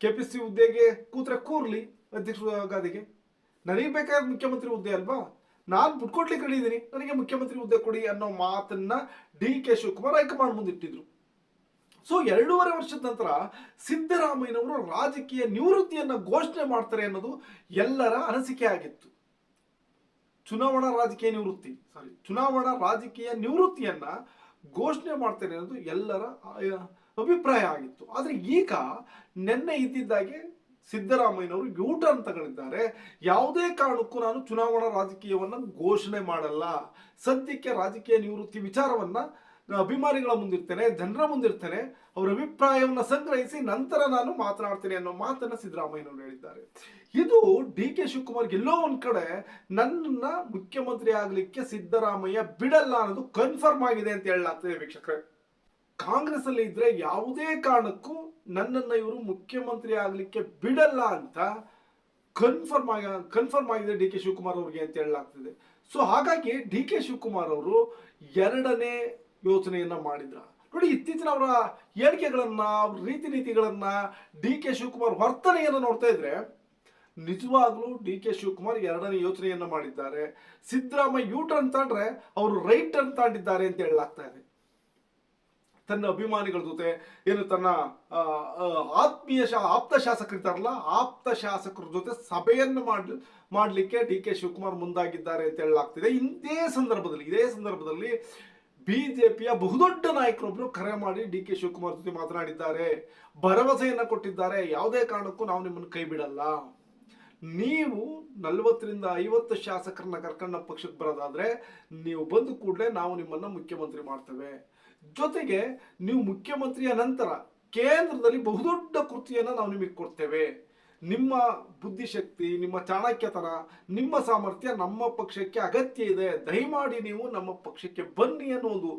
K P C ಹುದ್ದೆಗೆ ಕೂತ್ರೆ ಕೂರ್ಲಿ, ಅಧ್ಯಕ್ಷ ಗಾದಿಗೆ. ನನಗೆ ಬೇಕಾದ ಮುಖ್ಯಮಂತ್ರಿ ಹುದ್ದೆ ಅಲ್ವಾ? ನಾನು ಬಿಟ್ಕೊಡ್ಲಿಕ್ಕೆ ರೆಡಿ ನನಗೆ ಮುಖ್ಯಮಂತ್ರಿ ಹುದ್ದೆ ಕೊಡಿ ಅನ್ನೋ ಮಾತನ್ನ ಡಿ ಕೆ ಶಿವಕುಮಾರ್ ಹೈಕಮಾಂಡ್ ಮುಂದಿಟ್ಟಿದ್ರು. ಸೊ ಎರಡೂವರೆ ವರ್ಷದ ನಂತರ ಸಿದ್ದರಾಮಯ್ಯನವರು ರಾಜಕೀಯ ನಿವೃತ್ತಿಯನ್ನ ಘೋಷಣೆ ಮಾಡ್ತಾರೆ ಅನ್ನೋದು ಎಲ್ಲರ ಅನಿಸಿಕೆ ಆಗಿತ್ತು. ಚುನಾವಣಾ ರಾಜಕೀಯ ನಿವೃತ್ತಿ ಸಾರಿ ಚುನಾವಣಾ ರಾಜಕೀಯ ನಿವೃತ್ತಿಯನ್ನ ಘೋಷಣೆ ಮಾಡ್ತಾರೆ ಅನ್ನೋದು ಎಲ್ಲರ ಅಭಿಪ್ರಾಯ ಆಗಿತ್ತು. ಆದ್ರೆ ಈಗ ನಿನ್ನೆ ಇದ್ದಿದ್ದಾಗೆ ಸಿದ್ದರಾಮಯ್ಯನವರು ಯೂಟರ್ನ್ ತಗೊಂಡಿದ್ದಾರೆ. ಯಾವುದೇ ಕಾರಣಕ್ಕೂ ನಾನು ಚುನಾವಣಾ ರಾಜಕೀಯವನ್ನ ಘೋಷಣೆ ಮಾಡಲ್ಲ. ಸದ್ಯಕ್ಕೆ ರಾಜಕೀಯ ನಿವೃತ್ತಿ ವಿಚಾರವನ್ನ ನಾನು ಅಭಿಮಾನಿಗಳ ಮುಂದಿರ್ತೇನೆ ಜನರ ಮುಂದಿರ್ತೇನೆ ಅವರ ಅಭಿಪ್ರಾಯವನ್ನು ಸಂಗ್ರಹಿಸಿ ನಂತರ ನಾನು ಮಾತನಾಡ್ತೇನೆ ಅನ್ನೋ ಮಾತನ್ನ ಸಿದ್ದರಾಮಯ್ಯನವರು ಹೇಳಿದ್ದಾರೆ. ಇದು ಡಿ ಕೆ ಶಿವಕುಮಾರ್ ಎಲ್ಲೋ ಒಂದ್ ಕಡೆ ನನ್ನನ್ನ ಮುಖ್ಯಮಂತ್ರಿ ಆಗ್ಲಿಕ್ಕೆ ಸಿದ್ದರಾಮಯ್ಯ ಬಿಡಲ್ಲ ಅನ್ನೋದು ಕನ್ಫರ್ಮ್ ಆಗಿದೆ ಅಂತ ಹೇಳಲಾಗ್ತದೆ ವೀಕ್ಷಕರೇ. ಕಾಂಗ್ರೆಸ್ ಅಲ್ಲಿ ಇದ್ರೆ ಯಾವುದೇ ಕಾರಣಕ್ಕೂ ನನ್ನನ್ನು ಇವರು ಮುಖ್ಯಮಂತ್ರಿ ಆಗಲಿಕ್ಕೆ ಬಿಡಲ್ಲ ಅಂತ ಕನ್ಫರ್ಮ್ ಆಗ ಕನ್ಫರ್ಮ್ ಆಗಿದೆ ಡಿ ಕೆ ಶಿವಕುಮಾರ್ ಅವ್ರಿಗೆ ಅಂತ ಹೇಳಲಾಗ್ತಿದೆ. ಸೊ ಹಾಗಾಗಿ ಡಿ ಕೆ ಶಿವಕುಮಾರ್ ಅವರು ಎರಡನೇ ಯೋಚನೆಯನ್ನ ಮಾಡಿದ್ರ. ನೋಡಿ, ಇತ್ತೀಚಿನ ಅವರ ಹೇಳಿಕೆಗಳನ್ನ ಅವ್ರ ರೀತಿ ನೀತಿಗಳನ್ನ ಡಿ ಕೆ ಶಿವಕುಮಾರ್ ವರ್ತನೆಯನ್ನು ನೋಡ್ತಾ ಇದ್ರೆ, ನಿಜವಾಗ್ಲೂ ಡಿ ಕೆ ಶಿವಕುಮಾರ್ ಎರಡನೇ ಯೋಚನೆಯನ್ನ ಮಾಡಿದ್ದಾರೆ. ಸಿದ್ದರಾಮಯ್ಯ ಯೂಟರ್ನ್ ತಾಂಡ್ರೆ ಅವರು ರೈಟ್ ಟರ್ನ್ ತಾಂಡಿದ್ದಾರೆ ಅಂತ ಹೇಳಲಾಗ್ತಾ ಇದೆ. ತನ್ನ ಅಭಿಮಾನಿಗಳ ಜೊತೆ ಏನು ತನ್ನ ಆತ್ಮೀಯ ಶಾ, ಆಪ್ತ ಶಾಸಕರಿದ್ದಾರಲ್ಲ, ಆಪ್ತ ಶಾಸಕರ ಜೊತೆ ಸಭೆಯನ್ನು ಮಾಡಿ ಮಾಡಲಿಕ್ಕೆ ಡಿ ಕೆ ಶಿವಕುಮಾರ್ ಮುಂದಾಗಿದ್ದಾರೆ ಅಂತ ಹೇಳಲಾಗ್ತಿದೆ. ಇದೇ ಸಂದರ್ಭದಲ್ಲಿ ಇದೇ ಸಂದರ್ಭದಲ್ಲಿ ಬಿಜೆಪಿಯ ಬಹುದೊಡ್ಡ ನಾಯಕರೊಬ್ಬರು ಕರೆ ಮಾಡಿ ಡಿ ಕೆ ಶಿವಕುಮಾರ್ ಜೊತೆ ಮಾತನಾಡಿದ್ದಾರೆ. ಭರವಸೆಯನ್ನು ಕೊಟ್ಟಿದ್ದಾರೆ. ಯಾವುದೇ ಕಾರಣಕ್ಕೂ ನಾವು ನಿಮ್ಮನ್ನು ಕೈ ಬಿಡಲ್ಲ. ನೀವು ನಲವತ್ತರಿಂದ ಐವತ್ತು ಶಾಸಕರನ್ನ ಕರ್ಕೊಂಡು ಪಕ್ಷಕ್ಕೆ ಬರೋದಾದ್ರೆ ನೀವು ಬಂದ ಕೂಡಲೇ ನಾವು ನಿಮ್ಮನ್ನ ಮುಖ್ಯಮಂತ್ರಿ ಮಾಡ್ತೇವೆ. ಜೊತೆಗೆ ನೀವು ಮುಖ್ಯಮಂತ್ರಿಯ ನಂತರ ಕೇಂದ್ರದಲ್ಲಿ ಬಹುದೊಡ್ಡ ಕೃತಿಯನ್ನು ನಾವು ನಿಮಗೆ ಕೊಡ್ತೇವೆ. ನಿಮ್ಮ ಬುದ್ಧಿಶಕ್ತಿ, ನಿಮ್ಮ ಚಾಣಕ್ಯತನ, ನಿಮ್ಮ ಸಾಮರ್ಥ್ಯ ನಮ್ಮ ಪಕ್ಷಕ್ಕೆ ಅಗತ್ಯ ಇದೆ. ದಯಮಾಡಿ ನೀವು ನಮ್ಮ ಪಕ್ಷಕ್ಕೆ ಬನ್ನಿ ಅನ್ನೋ ಒಂದು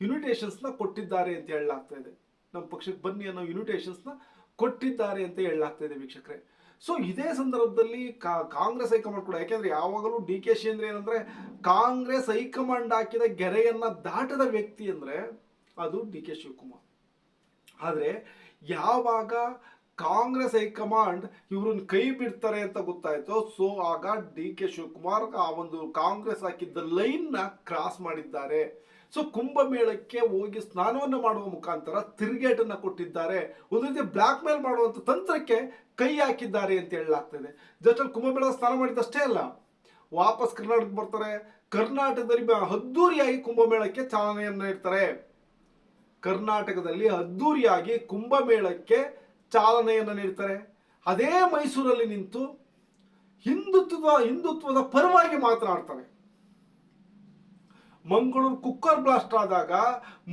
ಇನ್ವಿಟೇಷನ್ಸ್ನ ಕೊಟ್ಟಿದ್ದಾರೆ ಅಂತ ಹೇಳಲಾಗ್ತಾ ಇದೆ. ನಮ್ಮ ಪಕ್ಷಕ್ಕೆ ಬನ್ನಿ ಅನ್ನೋ ಇನ್ವಿಟೇಷನ್ಸ್ನ ಕೊಟ್ಟಿದ್ದಾರೆ ಅಂತ ಹೇಳಲಾಗ್ತಾ ಇದೆ ವೀಕ್ಷಕರೇ. ಸೊ ಇದೇ ಸಂದರ್ಭದಲ್ಲಿ ಕಾಂಗ್ರೆಸ್ ಹೈಕಮಾಂಡ್ ಕೂಡ, ಯಾಕೆಂದ್ರೆ ಯಾವಾಗಲೂ ಡಿ ಕೆ ಶಿ ಅಂದ್ರೆ ಏನಂದ್ರೆ ಕಾಂಗ್ರೆಸ್ ಹೈಕಮಾಂಡ್ ಹಾಕಿದ ಗೆರೆಯನ್ನ ದಾಟದ ವ್ಯಕ್ತಿ ಅಂದ್ರೆ ಅದು ಡಿ ಕೆ ಶಿವಕುಮಾರ್. ಆದ್ರೆ ಯಾವಾಗ ಕಾಂಗ್ರೆಸ್ ಹೈಕಮಾಂಡ್ ಇವ್ರನ್ನ ಕೈ ಬಿಡ್ತಾರೆ ಅಂತ ಗೊತ್ತಾಯ್ತು. ಸೊ, ಆಗ ಡಿ ಕೆ ಶಿವಕುಮಾರ್ ಆ ಒಂದು ಕಾಂಗ್ರೆಸ್ ಹಾಕಿದ್ದ ಲೈನ್ನ ಕ್ರಾಸ್ ಮಾಡಿದ್ದಾರೆ. ಸೊ, ಕುಂಭಮೇಳಕ್ಕೆ ಹೋಗಿ ಸ್ನಾನವನ್ನು ಮಾಡುವ ಮುಖಾಂತರ ತಿರುಗೇಟನ್ನ ಕೊಟ್ಟಿದ್ದಾರೆ. ಒಂದು ರೀತಿ ಬ್ಲಾಕ್ ಮೇಲ್ ಮಾಡುವಂತ ತಂತ್ರಕ್ಕೆ ಕೈ ಹಾಕಿದ್ದಾರೆ ಅಂತ ಹೇಳಲಾಗ್ತದೆ. ಅಲ್ಲಿ ಕುಂಭಮೇಳ ಸ್ನಾನ ಮಾಡಿದಷ್ಟೇ ಅಲ್ಲ. ವಾಪಸ್ ಕರ್ನಾಟಕಕ್ಕೆ ಬರ್ತಾರೆ. ಕರ್ನಾಟಕದಲ್ಲಿ ಅದ್ದೂರಿಯಾಗಿ ಕುಂಭಮೇಳಕ್ಕೆ ಚಾಲನೆಯನ್ನು ನೀಡ್ತಾರೆ. ಕರ್ನಾಟಕದಲ್ಲಿ ಅದ್ದೂರಿಯಾಗಿ ಕುಂಭಮೇಳಕ್ಕೆ ಚಾಲನೆಯನ್ನು ನೀಡ್ತಾರೆ. ಅದೇ ಮೈಸೂರಲ್ಲಿ ನಿಂತು ಹಿಂದುತ್ವದ ಹಿಂದುತ್ವದ ಪರವಾಗಿ ಮಾತನಾಡ್ತಾರೆ. ಮಂಗಳೂರು ಕುಕ್ಕರ್ ಬ್ಲಾಸ್ಟ್ ಆದಾಗ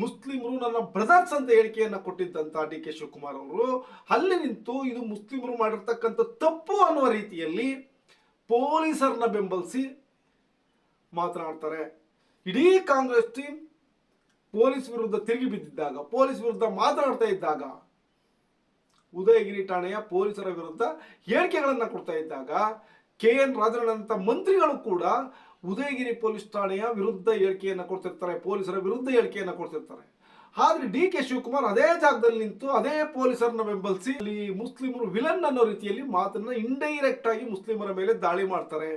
ಮುಸ್ಲಿಮರು ನನ್ನ ಬ್ರದರ್ಸ್ ಅಂತ ಹೇಳಿಕೆಯನ್ನು ಕೊಟ್ಟಿದ್ದಂತ ಡಿ ಕೆ ಶಿವಕುಮಾರ್ ಅವರು, ಅಲ್ಲಿ ನಿಂತು ಇದು ಮುಸ್ಲಿಮರು ಮಾಡಿರ್ತಕ್ಕಂಥ ತಪ್ಪು ಅನ್ನುವ ರೀತಿಯಲ್ಲಿ ಪೊಲೀಸರನ್ನ ಬೆಂಬಲಿಸಿ ಮಾತನಾಡ್ತಾರೆ. ಇಡೀ ಕಾಂಗ್ರೆಸ್ ಟೀಮ್ ಪೊಲೀಸ್ ವಿರುದ್ಧ ತಿರುಗಿ ಬಿದ್ದಿದ್ದಾಗ, ಪೊಲೀಸ್ ವಿರುದ್ಧ ಮಾತನಾಡ್ತಾ ಇದ್ದಾಗ ಉದಯಗಿರಿ ಠಾಣೆಯ ಪೊಲೀಸರ ವಿರುದ್ಧ ಹೇಳಿಕೆಗಳನ್ನು ಕೊಡ್ತಾ ಇದ್ದಾಗ ಕೆ ಎನ್ ರಾಜನಂತ ಮಂತ್ರಿಗಳು ಕೂಡ ಉದಯಗಿರಿ ಪೊಲೀಸ್ ಠಾಣೆಯ ವಿರುದ್ಧ ಹೇಳಿಕೆಯನ್ನು ಕೊಡ್ತಿರ್ತಾರೆ, ಪೊಲೀಸರ ವಿರುದ್ಧ ಹೇಳಿಕೆಯನ್ನು ಕೊಡ್ತಿರ್ತಾರೆ. ಆದ್ರೆ ಡಿ ಕೆ ಶಿವಕುಮಾರ್ ಅದೇ ಜಾಗದಲ್ಲಿ ನಿಂತು ಅದೇ ಪೊಲೀಸರನ್ನ ಬೆಂಬಲಿಸಿ ಇಲ್ಲಿ ಮುಸ್ಲಿಮರು ವಿಲನ್ ಅನ್ನೋ ರೀತಿಯಲ್ಲಿ ಮಾತನ್ನ ಇಂಡೈರೆಕ್ಟ್ ಆಗಿ ಮುಸ್ಲಿಮರ ಮೇಲೆ ದಾಳಿ ಮಾಡ್ತಾರೆ.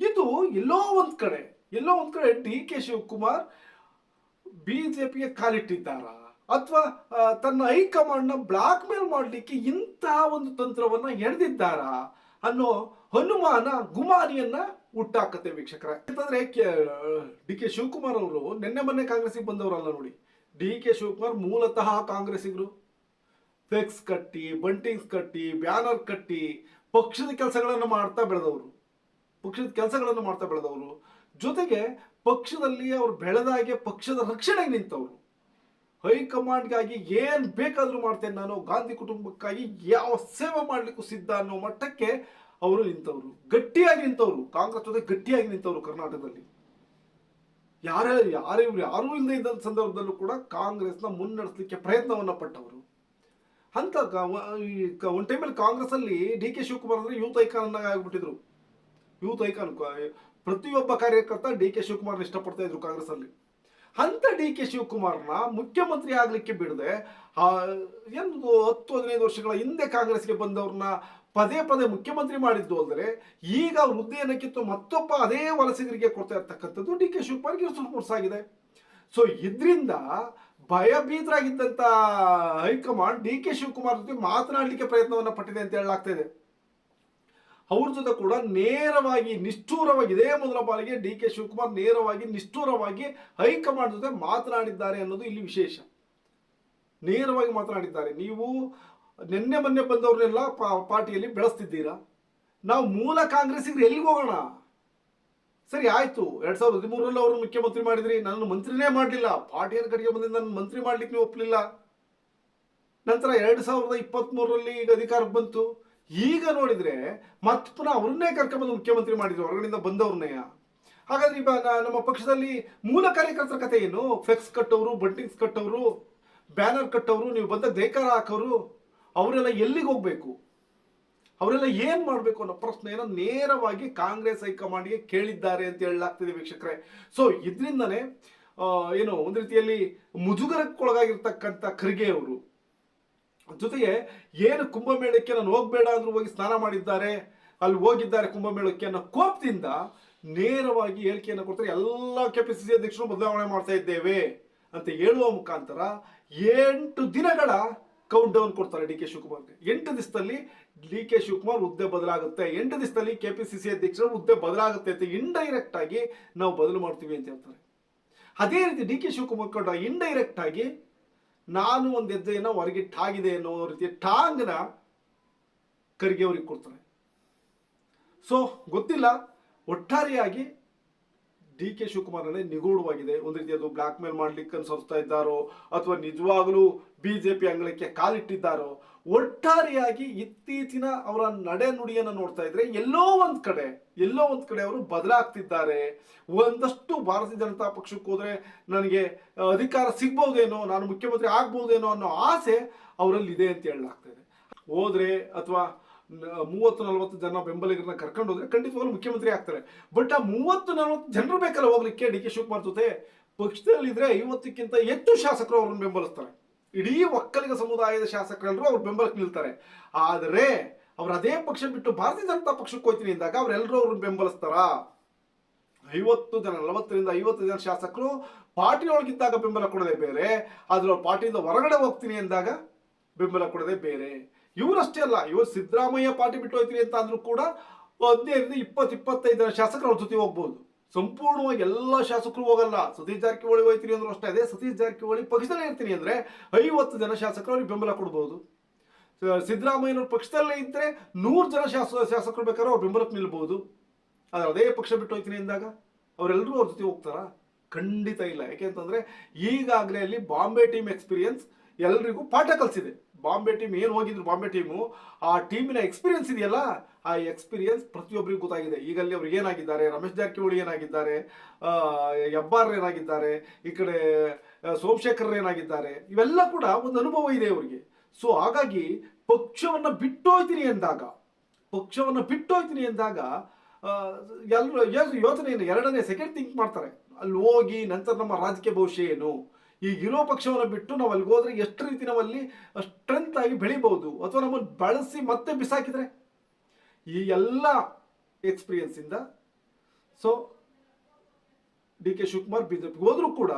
ಇದು ಎಲ್ಲೋ ಒಂದ್ ಕಡೆ, ಎಲ್ಲೋ ಒಂದ್ ಕಡೆ ಡಿ ಕೆ ಶಿವಕುಮಾರ್ ಬಿಜೆಪಿಗೆ ಕಾಲಿಟ್ಟಿದ್ದಾರ? ಅಥವಾ ತನ್ನ ಹೈಕಮಾಂಡ್ನ ಬ್ಲಾಕ್ ಮೇಲ್ ಮಾಡಲಿಕ್ಕೆ ಇಂತಹ ಒಂದು ತಂತ್ರವನ್ನ ಎಳೆದಿದ್ದಾರಾ ಅನ್ನೋ ಹನುಮಾನ ಗುಮಾನಿಯನ್ನ ಹುಟ್ಟಾಕತ್ತೆ ವೀಕ್ಷಕರ. ಯಾಕಂದ್ರೆ ಡಿ ಕೆ ಶಿವಕುಮಾರ್ ಅವರು ನಿನ್ನೆ ಮೊನ್ನೆ ಕಾಂಗ್ರೆಸ್ಗೆ ಬಂದವರಲ್ಲ ನೋಡಿ. ಡಿ ಕೆ ಶಿವಕುಮಾರ್ ಮೂಲತಃ ಕಾಂಗ್ರೆಸ್ಸಿಗರು. ಫ್ಲೆಕ್ಸ್ ಕಟ್ಟಿ, ಬಂಟಿಂಗ್ಸ್ ಕಟ್ಟಿ, ಬ್ಯಾನರ್ ಕಟ್ಟಿ, ಪಕ್ಷದ ಕೆಲಸಗಳನ್ನು ಮಾಡ್ತಾ ಬೆಳೆದವರು. ಪಕ್ಷದ ಕೆಲಸಗಳನ್ನು ಮಾಡ್ತಾ ಬೆಳೆದವರು. ಜೊತೆಗೆ ಪಕ್ಷದಲ್ಲಿ ಅವರು ಬೆಳೆದಾಗೆ ಪಕ್ಷದ ರಕ್ಷಣೆಗೆ ನಿಂತವರು. ಹೈಕಮಾಂಡ್ಗಾಗಿ ಏನ್ ಬೇಕಾದ್ರೂ ಮಾಡ್ತೇನೆ ನಾನು. ಗಾಂಧಿ ಕುಟುಂಬಕ್ಕಾಗಿ ಯಾವ ಸೇವೆ ಮಾಡ್ಲಿಕ್ಕೂ ಸಿದ್ಧ ಅನ್ನೋ ಮಟ್ಟಕ್ಕೆ ಅವರು ನಿಂತವರು. ಗಟ್ಟಿಯಾಗಿ ನಿಂತವರು. ಕಾಂಗ್ರೆಸ್ ಜೊತೆ ಗಟ್ಟಿಯಾಗಿ ನಿಂತವರು ಕರ್ನಾಟಕದಲ್ಲಿ. ಯಾರೇ ಯಾರೇ ಯಾರೂ ಇಲ್ಲದೆ ಇದ್ದ ಸಂದರ್ಭದಲ್ಲೂ ಕೂಡ ಕಾಂಗ್ರೆಸ್ನ ಮುನ್ನಡೆಸಲಿಕ್ಕೆ ಪ್ರಯತ್ನವನ್ನ ಪಟ್ಟವರು. ಅಂತ ಒಂದು ಟೈಮಲ್ಲಿ ಕಾಂಗ್ರೆಸ್ ಅಲ್ಲಿ ಡಿ ಕೆ ಶಿವಕುಮಾರ್ ಅಂದ್ರೆ ಯೂತ್ ಐಕಾನ್ ಆಗ್ಬಿಟ್ಟಿದ್ರು. ಯೂತ್ ಐಕಾನ್ ಪ್ರತಿಯೊಬ್ಬ ಕಾರ್ಯಕರ್ತ ಡಿ ಕೆ ಶಿವಕುಮಾರ್ ಇಷ್ಟಪಡ್ತಾ ಇದ್ರು ಕಾಂಗ್ರೆಸ್ ಅಲ್ಲಿ ಅಂತ ಡಿ ಕೆ ಶಿವಕುಮಾರ್ನ ಮುಖ್ಯಮಂತ್ರಿ ಆಗಲಿಕ್ಕೆ ಬಿಡದೆ ಒಂದು ಹತ್ತು, ಹದಿನೈದು ವರ್ಷಗಳ ಹಿಂದೆ ಕಾಂಗ್ರೆಸ್ಗೆ ಬಂದವ್ರನ್ನ ಪದೇ ಪದೇ ಮುಖ್ಯಮಂತ್ರಿ ಮಾಡಿದ್ದು ಅಂದ್ರೆ ಈಗ ಹುದ್ದೆಯನ್ನು ಕಿತ್ತು ಮತ್ತೊಬ್ಬ ಅದೇ ವಲಸಿಗರಿಗೆ ಕೊಡ್ತಾ ಇರ್ತಕ್ಕಂಥದ್ದು ಡಿ ಕೆ ಶಿವಕುಮಾರ್ಗೆ ಆಗಿದೆ ಸೊ ಇದರಿಂದ ಭಯಭೀತರಾಗಿದ್ದಂತ ಹೈಕಮಾಂಡ್ ಡಿ ಕೆ ಶಿವಕುಮಾರ್ ಜೊತೆ ಮಾತನಾಡಲಿಕ್ಕೆ ಪ್ರಯತ್ನವನ್ನ ಪಟ್ಟಿದೆ ಅಂತ ಹೇಳಲಾಗ್ತಾ ಇದೆ. ಅವ್ರ ಜೊತೆ ಕೂಡ ನೇರವಾಗಿ ನಿಷ್ಠೂರವಾಗಿ ಇದೇ ಮೊದಲ ಬಾರಿಗೆ ಡಿ ಕೆ ಶಿವಕುಮಾರ್ ನೇರವಾಗಿ ನಿಷ್ಠೂರವಾಗಿ ಹೈಕಮಾಂಡ್ ಜೊತೆ ಮಾತನಾಡಿದ್ದಾರೆ ಅನ್ನೋದು ಇಲ್ಲಿ ವಿಶೇಷ. ನೇರವಾಗಿ ಮಾತನಾಡಿದ್ದಾರೆ. ನೀವು ನಿನ್ನೆ ಮೊನ್ನೆ ಬಂದವ್ರನ್ನೆಲ್ಲ ಪಾರ್ಟಿಯಲ್ಲಿ ಬೆಳೆಸ್ತಿದ್ದೀರಾ? ನಾವು ಮೂಲ ಕಾಂಗ್ರೆಸ್ಸಿಗೆ ಎಲ್ಲಿಗೆ ಹೋಗೋಣ? ಸರಿ, ಆಯ್ತು. ಎರಡ್ ಸಾವಿರದ ಹದಿಮೂರರಲ್ಲಿ ಅವರು ಮುಖ್ಯಮಂತ್ರಿ ಮಾಡಿದ್ರಿ. ನನ್ನ ಮಂತ್ರಿನೇ ಮಾಡಲಿಲ್ಲ. ಪಾರ್ಟಿಯ ಕಡೆಗೆ ಬಂದಿದ್ದು ನನ್ನ ಮಂತ್ರಿ ಮಾಡ್ಲಿಕ್ಕೆ ನೀವು ಒಪ್ಪಲಿಲ್ಲ ನಂತರ ಎರಡ್ ಸಾವಿರದ ಇಪ್ಪತ್ತ್ ಮೂರರಲ್ಲಿ ಈಗ ಅಧಿಕಾರಕ್ಕೆ ಬಂತು. ಈಗ ನೋಡಿದ್ರೆ ಮತ್ತೆ ಪುನಃ ಅವ್ರನ್ನೇ ಕರ್ಕೊಂಡ್ಬಂದು ಮುಖ್ಯಮಂತ್ರಿ ಮಾಡಿದ್ರು, ಹೊರಗಡೆಯಿಂದ ಬಂದವ್ರನ್ನೇ. ಹಾಗಾದ್ರೆ ಈಗ ನಮ್ಮ ಪಕ್ಷದಲ್ಲಿ ಮೂಲ ಕಾರ್ಯಕರ್ತರ ಕಥೆ ಏನು? ಫ್ಲೆಕ್ಸ್ ಕಟ್ಟೋರು ಬಂಟಿಂಗ್ಸ್ ಕಟ್ಟೋರು, ಬ್ಯಾನರ್ ಕಟ್ಟೋರು, ನೀವು ಬಂದ ದೇಕಾರ ಹಾಕೋರು, ಅವರೆಲ್ಲ ಎಲ್ಲಿಗೆ ಹೋಗ್ಬೇಕು? ಅವರೆಲ್ಲ ಏನ್ ಮಾಡಬೇಕು ಅನ್ನೋ ಪ್ರಶ್ನೆಯನ್ನು ನೇರವಾಗಿ ಕಾಂಗ್ರೆಸ್ ಹೈಕಮಾಂಡ್ಗೆ ಕೇಳಿದ್ದಾರೆ ಅಂತ ಹೇಳಲಾಗ್ತಿದೆ ವೀಕ್ಷಕರೇ. ಸೊ ಇದರಿಂದನೇ ಏನು, ಒಂದು ರೀತಿಯಲ್ಲಿ ಮುಜುಗರಕ್ಕೊಳಗಾಗಿರ್ತಕ್ಕಂಥ ಖರ್ಗೆ ಅವರು ಜೊತೆಗೆ ಏನು ಕುಂಭಮೇಳಕ್ಕೆ ನಾನು ಹೋಗ್ಬೇಡ ಅಂದ್ರೂ ಹೋಗಿ ಸ್ನಾನ ಮಾಡಿದ್ದಾರೆ, ಅಲ್ಲಿ ಹೋಗಿದ್ದಾರೆ ಕುಂಭಮೇಳಕ್ಕೆ ಅನ್ನೋ ಕೋಪದಿಂದ ನೇರವಾಗಿ ಹೇಳಿಕೆಯನ್ನು ಕೊಡ್ತಾರೆ. ಎಲ್ಲ ಕೆ ಪಿ ಸಿ ಸಿ ಅಧ್ಯಕ್ಷರು ಬದಲಾವಣೆ ಮಾಡ್ತಾ ಇದ್ದೇವೆ ಅಂತ ಹೇಳುವ ಮುಖಾಂತರ ಎಂಟು ದಿನಗಳ ಕೌಂಟ್ ಡೌನ್ ಕೊಡ್ತಾರೆ ಡಿ ಕೆ ಶಿವಕುಮಾರ್ಗೆ. ಎಂಟು ದಿವಸದಲ್ಲಿ ಡಿ ಕೆ ಶಿವಕುಮಾರ್ ಹುದ್ದೆ ಬದಲಾಗುತ್ತೆ. ಎಂಟು ದಿವಸದಲ್ಲಿ ಕೆ ಪಿ ಸಿ ಸಿ ಅಧ್ಯಕ್ಷರು ಹುದ್ದೆ ಬದಲಾಗುತ್ತೆ ಅಂತ ಇಂಡೈರೆಕ್ಟ್ ಆಗಿ ನಾವು ಬದಲು ಮಾಡ್ತೀವಿ ಅಂತ ಹೇಳ್ತಾರೆ. ಅದೇ ರೀತಿ ಡಿ ಕೆ ಶಿವಕುಮಾರ್ ಕೂಡ ಇಂಡೈರೆಕ್ಟ್ ಆಗಿ ನಾನು ಒಂದು ಹೆಜ್ಜೆಯನ್ನು ಹೊರಗಿಟ್ಟಾಗಿದೆ ಅನ್ನೋ ರೀತಿಯ ಟಾಂಗ್ನ ಖರ್ಗೆ ಅವ್ರಿಗೆ ಕೊಡ್ತಾರೆ. ಸೊ ಗೊತ್ತಿಲ್ಲ. ಒಟ್ಟಾರೆಯಾಗಿ ಡಿ ಕೆ ಶಿವಕುಮಾರನೇ ನಿಗೂಢವಾಗಿದೆ. ಒಂದು ರೀತಿ ಅದು ಬ್ಲ್ಯಾಕ್ ಮೇಲ್ ಮಾಡ್ಲಿಕ್ಕೆ ಅನ್ಸರಿಸ್ತಾ ಇದ್ದಾರೋ ಅಥವಾ ನಿಜವಾಗಲೂ ಬಿಜೆಪಿ ಅಂಗಳಕ್ಕೆ ಕಾಲಿಟ್ಟಿದ್ದಾರೋ, ಒಟ್ಟಾರೆಯಾಗಿ ಇತ್ತೀಚಿನ ಅವರ ನಡೆ ನುಡಿಯನ್ನು ನೋಡ್ತಾ ಇದ್ರೆ ಎಲ್ಲೋ ಒಂದ್ ಕಡೆ, ಎಲ್ಲೋ ಒಂದ್ ಕಡೆ ಅವರು ಬದಲಾಗ್ತಿದ್ದಾರೆ. ಒಂದಷ್ಟು ಭಾರತೀಯ ಜನತಾ ಪಕ್ಷಕ್ಕೆ ಹೋದ್ರೆ ನನಗೆ ಅಧಿಕಾರ ಸಿಗ್ಬಹುದೇನೋ ನಾನು ಮುಖ್ಯಮಂತ್ರಿ ಆಗ್ಬಹುದೇನೋ ಅನ್ನೋ ಆಸೆ ಅವರಲ್ಲಿ ಇದೆ ಅಂತ ಹೇಳಲಾಗ್ತಾ ಇದೆ. ಹೋದ್ರೆ ಅಥವಾ ಮೂವತ್ತು ನಲವತ್ತು ಜನ ಬೆಂಬಲಿಗರನ್ನ ಕರ್ಕೊಂಡು ಹೋದ್ರೆ ಖಂಡಿತವಾಗ್ಲೂ ಮುಖ್ಯಮಂತ್ರಿ ಆಗ್ತಾರೆ. ಬಟ್ ಆ ಮೂವತ್ತು ನಲವತ್ತು ಜನರು ಬೇಕಲ್ಲ ಹೋಗ್ಲಿಕ್ಕೆ ಡಿ ಕೆ ಶಿವಕುಮಾರ್ ಜೊತೆ? ಪಕ್ಷದಲ್ಲಿದ್ರೆ ಐವತ್ತಕ್ಕಿಂತ ಹೆಚ್ಚು ಶಾಸಕರು ಅವ್ರನ್ನ ಬೆಂಬಲಿಸ್ತಾರೆ. ಇಡೀ ಒಕ್ಕಲಿಗ ಸಮುದಾಯದ ಶಾಸಕರೆಲ್ಲರೂ ಅವ್ರ ಬೆಂಬಲಕ್ಕೆ ನಿಲ್ತಾರೆ. ಆದರೆ ಅವ್ರು ಅದೇ ಪಕ್ಷ ಬಿಟ್ಟು ಭಾರತೀಯ ಜನತಾ ಪಕ್ಷಕ್ಕೆ ಹೋಗ್ತೀನಿ ಅಂದಾಗ ಅವರೆಲ್ಲರೂ ಅವ್ರನ್ನ ಬೆಂಬಲಿಸ್ತಾರಾ? ಐವತ್ತು ಜನ, ನಲವತ್ತರಿಂದ ಐವತ್ತು ಜನ ಶಾಸಕರು ಪಾರ್ಟಿ ಒಳಗಿದ್ದಾಗ ಬೆಂಬಲ ಕೊಡದೆ ಬೇರೆ, ಆದ್ರೆ ಅವ್ರ ಪಾರ್ಟಿಯಿಂದ ಹೊರಗಡೆ ಹೋಗ್ತೀನಿ ಅಂದಾಗ ಬೆಂಬಲ ಕೊಡದೆ ಬೇರೆ. ಇವರಷ್ಟೇ ಅಲ್ಲ ಇವರು ಸಿದ್ದರಾಮಯ್ಯ ಪಾರ್ಟಿ ಬಿಟ್ಟು ಹೋಗ್ತೀನಿ ಅಂತ ಅಂದ್ರೂ ಕೂಡ ಹದಿನೈದರಿಂದ ಇಪ್ಪತ್ತು, ಇಪ್ಪತ್ತೈದು ಜನ ಶಾಸಕರು ಅವ್ರ ಜೊತೆ ಹೋಗ್ಬೋದು. ಸಂಪೂರ್ಣವಾಗಿ ಎಲ್ಲ ಶಾಸಕರು ಹೋಗಲ್ಲ. ಸತೀಶ್ ಜಾರಕಿಹೊಳಿ ಹೋಯ್ತೀನಿ ಅಂದ್ರೂ ಅಷ್ಟೇ ಅದೇ ಸತೀಶ್ ಜಾರಕಿಹೊಳಿ ಪಕ್ಷದಲ್ಲೇ ಇರ್ತೀನಿ ಅಂದರೆ ಐವತ್ತು ಜನ ಶಾಸಕರು ಅವ್ರಿಗೆ ಬೆಂಬಲ ಕೊಡ್ಬೋದು. ಸಿದ್ದರಾಮಯ್ಯನವ್ರ ಪಕ್ಷದಲ್ಲೇ ಇದ್ದರೆ ನೂರು ಜನ ಶಾಸ, ಶಾಸಕರು ಬೇಕಾದ್ರೆ ಅವ್ರು ಬೆಂಬಲಕ್ಕೆ ನಿಲ್ಬೋದು. ಆದರೆ ಅದೇ ಪಕ್ಷ ಬಿಟ್ಟು ಹೋಗ್ತೀನಿ ಅಂದಾಗ ಅವರೆಲ್ಲರೂ ಅವ್ರ ಜೊತೆ ಹೋಗ್ತಾರಾ? ಖಂಡಿತ ಇಲ್ಲ. ಯಾಕೆಂತಂದರೆ ಈಗಾಗಲೇ ಅಲ್ಲಿ ಬಾಂಬೆ ಟೀಮ್ ಎಕ್ಸ್ಪೀರಿಯನ್ಸ್ ಎಲ್ರಿಗೂ ಪಾಠ ಕಲಿಸಿದೆ. ಬಾಂಬೆ ಟೀಮ್ ಏನು ಹೋಗಿದ್ರು ಬಾಂಬೆ ಟೀಮು, ಆ ಟೀಮಿನ ಎಕ್ಸ್ಪೀರಿಯನ್ಸ್ ಇದೆಯಲ್ಲ? ಆ ಎಕ್ಸ್ಪೀರಿಯನ್ಸ್ ಪ್ರತಿಯೊಬ್ಬರಿಗೂ ಗೊತ್ತಾಗಿದೆ. ಈಗ ಅಲ್ಲಿ ಅವ್ರು ಏನಾಗಿದ್ದಾರೆ? ರಮೇಶ್ ಜಾರಕಿಹೊಳಿ ಏನಾಗಿದ್ದಾರೆ? ಹೆಬ್ಬಾರ್ ಏನಾಗಿದ್ದಾರೆ? ಈ ಕಡೆ ಸೋಮಶೇಖರ್ ಏನಾಗಿದ್ದಾರೆ? ಇವೆಲ್ಲ ಕೂಡ ಒಂದು ಅನುಭವ ಇದೆ ಅವರಿಗೆ. ಸೊ ಹಾಗಾಗಿ ಪಕ್ಷವನ್ನು ಬಿಟ್ಟೋಯ್ತೀನಿ ಅಂದಾಗ ಪಕ್ಷವನ್ನು ಬಿಟ್ಟೋಯ್ತೀನಿ ಅಂದಾಗ ಎಲ್ಲರೂ ಯೋಚನೆ ಏನು? ಎರಡನೇ ಸೆಕೆಂಡ್ ಥಿಂಕ್ ಮಾಡ್ತಾರೆ. ಅಲ್ಲಿ ಹೋಗಿ ನಂತರ ನಮ್ಮ ರಾಜಕೀಯ ಭವಿಷ್ಯ ಏನು? ಈಗಿರೋ ಪಕ್ಷವನ್ನು ಬಿಟ್ಟು ನಾವು ಅಲ್ಲಿಗೆ ಹೋದ್ರೆ ಎಷ್ಟು ರೀತಿ ನಾವಲ್ಲಿ ಸ್ಟ್ರೆಂತ್ ಆಗಿ ಬೆಳಿಬಹುದು? ಅಥವಾ ನಮ್ಮನ್ನು ಬಳಸಿ ಮತ್ತೆ ಬಿಸಾಕಿದ್ರೆ? ಈ ಎಲ್ಲ ಎಕ್ಸ್ಪೀರಿಯನ್ಸ್ ಇಂದ. ಸೊ ಡಿ ಕೆ ಶಿವಕುಮಾರ್ ಬಿಜೆಪಿಗೆ ಹೋದ್ರೂ ಕೂಡ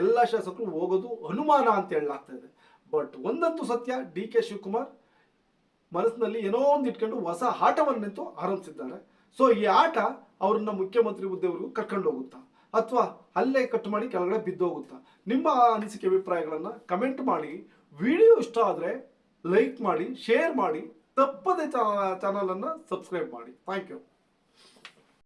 ಎಲ್ಲ ಶಾಸಕರು ಹೋಗೋದು ಅನುಮಾನ ಅಂತ ಹೇಳಲಾಗ್ತಾ ಇದೆ. ಬಟ್ ಒಂದಂತೂ ಸತ್ಯ, ಡಿ ಕೆ ಶಿವಕುಮಾರ್ ಮನಸ್ಸಿನಲ್ಲಿ ಏನೋ ಒಂದು ಇಟ್ಕೊಂಡು ಹೊಸ ಆಟವನ್ನಂತೂ ಆರಂಭಿಸಿದ್ದಾರೆ. ಸೊ ಈ ಆಟ ಅವ್ರನ್ನ ಮುಖ್ಯಮಂತ್ರಿ ಹುದ್ದೆವರೆಗೂ ಕರ್ಕೊಂಡು ಹೋಗುತ್ತಾ? ಅಥವಾ ಅಲ್ಲೇ ಕಟ್ ಮಾಡಿ ಕೆಳಗಡೆ ಬಿದ್ದೋಗುತ್ತಾ ನಿಮ್ಮ ಅನಿಸಿಕೆ, ಅಭಿಪ್ರಾಯಗಳನ್ನು ಕಮೆಂಟ್ ಮಾಡಿ. ವಿಡಿಯೋ ಇಷ್ಟ ಆದರೆ ಲೈಕ್ ಮಾಡಿ ಶೇರ್ ಮಾಡಿ. ತಪ್ಪದೆ ಚಾನಲನ್ನು ಸಬ್ಸ್ಕ್ರೈಬ್ ಮಾಡಿ. Thank you